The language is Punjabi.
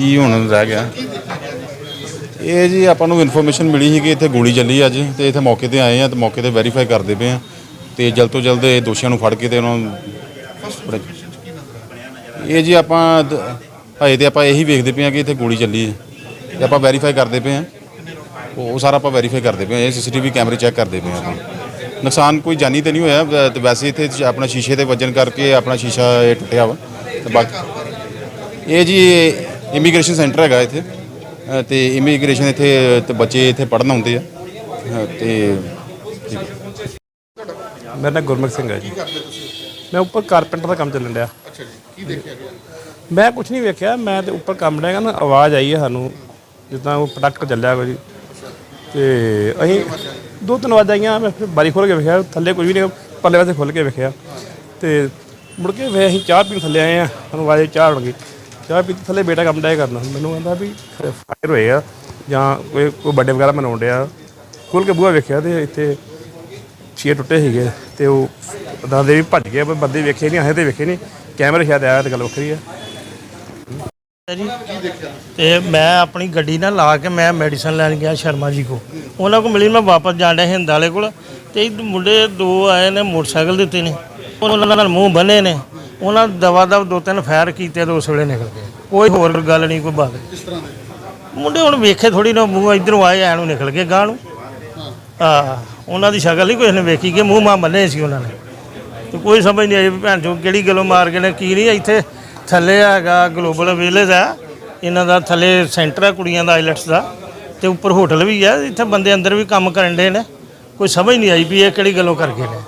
ਕੀ ਹੁਣ ਰਹਿ ਗਿਆ? ਇਹ ਜੀ ਆਪਾਂ ਨੂੰ ਇਨਫੋਰਮੇਸ਼ਨ ਮਿਲੀ ਸੀ ਕਿ ਇੱਥੇ ਗੋਲੀ ਚੱਲੀ ਅੱਜ ਤੇ ਇੱਥੇ ਮੌਕੇ ਤੇ ਆਏ ਆ ਤੇ ਮੌਕੇ ਤੇ ਵੈਰੀਫਾਈ ਕਰਦੇ ਪਏ ਆ ਤੇ ਜਲਦ ਤੋਂ ਜਲਦ ਇਹ ਦੋਸ਼ੀਆਂ ਨੂੰ ਫੜ ਕੇ ਤੇ ਉਹਨਾਂ ਨੂੰ ਇਹ ਜੀ ਆਪਾਂ ਦ- ਹਜੇ ਤੇ ਆਪਾਂ ਇਹੀ ਵੇਖਦੇ ਪਏ ਆ ਕਿ ਇੱਥੇ ਗੋਲੀ ਚੱਲੀ ਹੈ ਤੇ ਆਪਾਂ ਵੈਰੀਫਾਈ ਕਰਦੇ ਪਏ ਆ। ਉਹ ਸਾਰਾ ਆਪਾਂ ਵੈਰੀਫਾਈ ਕਰਦੇ ਪਏ ਆ। ਇਹ ਸੀਸੀਟੀਵੀ ਕੈਮਰੇ ਚੈੱਕ ਕਰਦੇ ਪਏ ਆ ਆਪਾਂ। ਨੁਕਸਾਨ ਕੋਈ ਜਾਨੀ ਤੇ ਨਹੀਂ ਹੋਇਆ। ਤੇ ਵੈਸੇ ਇੱਥੇ ਆਪਣਾ ਸ਼ੀਸ਼ੇ ਤੇ ਵੱਜਣ ਕਰਕੇ ਆਪਣਾ ਸ਼ੀਸ਼ਾ ਇਹ ਟੁੱਟਿਆ ਵਾ। ਤੇ ਬਾਕੀ ਇਹ ਜੀ ਇਮੀਗ੍ਰੇਸ਼ਨ ਸੈਂਟਰ ਹੈਗਾ ਇੱਥੇ। ਅ, ਤੇ ਇਮੀਗ੍ਰੇਸ਼ਨ ਇੱਥੇ ਤੇ ਬੱਚੇ ਇੱਥੇ ਪੜ੍ਹਨ ਆਉਂਦੇ ਆ। ਅ, ਤੇ। ਮੇਰਾ ਨਾਮ ਗੁਰਮੁਖ ਸਿੰਘ ਹੈ ਜੀ। ਮੈਂ ਉੱਪਰ ਕਾਰਪੈਂਟਰ ਦਾ ਕੰਮ ਚੱਲਣ ਡਿਆ। ਅੱਛਾ ਜੀ ਕੀ ਦੇਖਿਆ ਗਿਆ? ਮੈਂ ਕੁਝ ਨਹੀਂ ਵੇਖਿਆ ਮੈਂ ਤੇ ਉੱਪਰ ਕੰਮ ਡਿਆ ਨਾ ਆਵਾਜ਼ ਆਈ ਹੈ ਸਾਨੂੰ ਜਿੱਦਾਂ ਉਹ ਪ੍ਰੋਡਕਟ ਚੱਲਿਆ ਕੋਈ। ਤੇ ਅਸੀਂ ਦੋ ਤਿੰਨ ਆਵਾਜ਼ਾਂ ਆਈਆਂ ਮੈਂ ਫਿਰ ਬਾਰੀ ਖੋਲ ਕੇ ਵੇਖਿਆ ਥੱਲੇ ਕੁਝ ਵੀ ਨਹੀਂ ਪੱਲੇ ਵਾਸਤੇ ਖੋਲ ਕੇ ਵੇਖਿਆ। ਤੇ ਮੁੜ ਕੇ ਵੇ ਅਸੀਂ ਚਾਹ ਪੀਣ ਥੱਲੇ ਆਏ ਆ ਸਾਨੂੰ ਆਵਾਜ਼ ਆਈ ਚਾਹ ਹੋਣਗੀ ਚਾਹ ਪੀਤੀ ਥੱਲੇ ਬੇਟਾ ਕੰਮ ਡਿਆ ਕਰਨਾ। ਮੈਨੂੰ ਕਹਿੰਦਾ ਵੀ ਫਾਇਰ ਹੋਏ ਆ ਜਾਂ ਕੋਈ ਕੋਈ ਵੱਡੇ ਵਗੈਰਾ ਮਨਾਉਣ ਡਿਆ। ਖੁੱਲ ਕੇ ਬੂਹਾ ਵੇਖਿਆ ਤੇ ਇੱਥੇ ਛੇ ਟੁੱਟੇ ਸੀਗੇ ਤੇ ਉਹ ਦਾਦੇ ਵੀ ਭੱਜ ਗਏ ਪਰ ਬੰਦੇ ਵੇਖੇ ਨਹੀਂ ਆਏ ਤੇ ਵੇਖੇ ਨਹੀਂ ਕੈਮਰੇ ਸ਼ਾਇਦ ਆਇਆ ਤੇ ਗੱਲ ਵੱਖਰੀ ਆ। ਜੀ, ਤੇ ਮੈਂ ਆਪਣੀ ਗੱਡੀ ਨਾਲ ਲਾ ਕੇ ਮੈਂ ਮੈਡੀਸਨ ਲੈਣ ਗਿਆ ਸ਼ਰਮਾ ਜੀ ਕੋ ਉਹਨਾਂ ਕੋ ਮਿਲੀ, ਮੈਂ ਵਾਪਸ ਜਾਣ ਡਿਆ ਹਿੰਦ ਵਾਲੇ ਕੋਲ। ਤੇ ਮੁੰਡੇ ਦੋ ਆਏ ਨੇ ਮੋਟਰਸਾਈਕਲ ਦਿੱਤੇ ਨੇ। ਉਹਨਾਂ ਨਾਲ ਮੂੰਹ ਬੰਨੇ ਨੇ। ਉਹਨਾਂ ਦਵਾ ਦਵ ਦੋ ਤਿੰਨ ਫਾਇਰ ਕੀਤੇ ਤੇ ਉਸ ਵੇਲੇ ਨਿਕਲ ਗਏ। ਕੋਈ ਹੋਰ ਗੱਲ ਨਹੀਂ ਕੋਈ ਬਾਤ ਕਿਸ ਤਰ੍ਹਾਂ ਦੇ? ਮੁੰਡੇ ਹੁਣ ਵੇਖੇ ਥੋੜੀ ਨਾ ਮੂੰਹ ਇਧਰੋਂ ਆਏ ਐ ਨੂੰ ਨਿਕਲ ਗਏ ਗਾਂ ਨੂੰ। ਆ ਉਹਨਾਂ ਦੀ ਸ਼ਕਲ ਨਹੀਂ ਕਿਸੇ ਨੇ ਵੇਖੀ ਕਿ ਮੂੰਹ ਮਾ ਬੰਨੇ ਸੀ ਉਹਨਾਂ ਨੇ। ਤੇ ਕੋਈ ਸਮਝ ਨਹੀਂ ਆਈ ਭੈਣ ਚੋ ਕਿਹੜੀ ਗੱਲੋਂ ਮਾਰ ਗਏ ਨੇ ਕੀ ਨਹੀਂ ਇੱਥੇ ਥੱਲੇ ਹੈਗਾ ਗਲੋਬਲ ਵਿਲੇਜ ਆ। ਇਹਨਾਂ ਦਾ ਥੱਲੇ ਸੈਂਟਰ ਆ ਕੁੜੀਆਂ ਦਾ ਆਈਲੈਟਸ ਦਾ। ਤੇ ਉੱਪਰ ਹੋਟਲ ਵੀ ਆ ਇੱਥੇ ਬੰਦੇ ਅੰਦਰ ਵੀ ਕੰਮ ਕਰਨ ਦੇ ਨੇ। ਕੋਈ ਸਮਝ ਨਹੀਂ ਆਈ ਵੀ ਇਹ ਕਿਹੜੀ ਗੱਲੋਂ ਕਰ ਗਏ ਨੇ।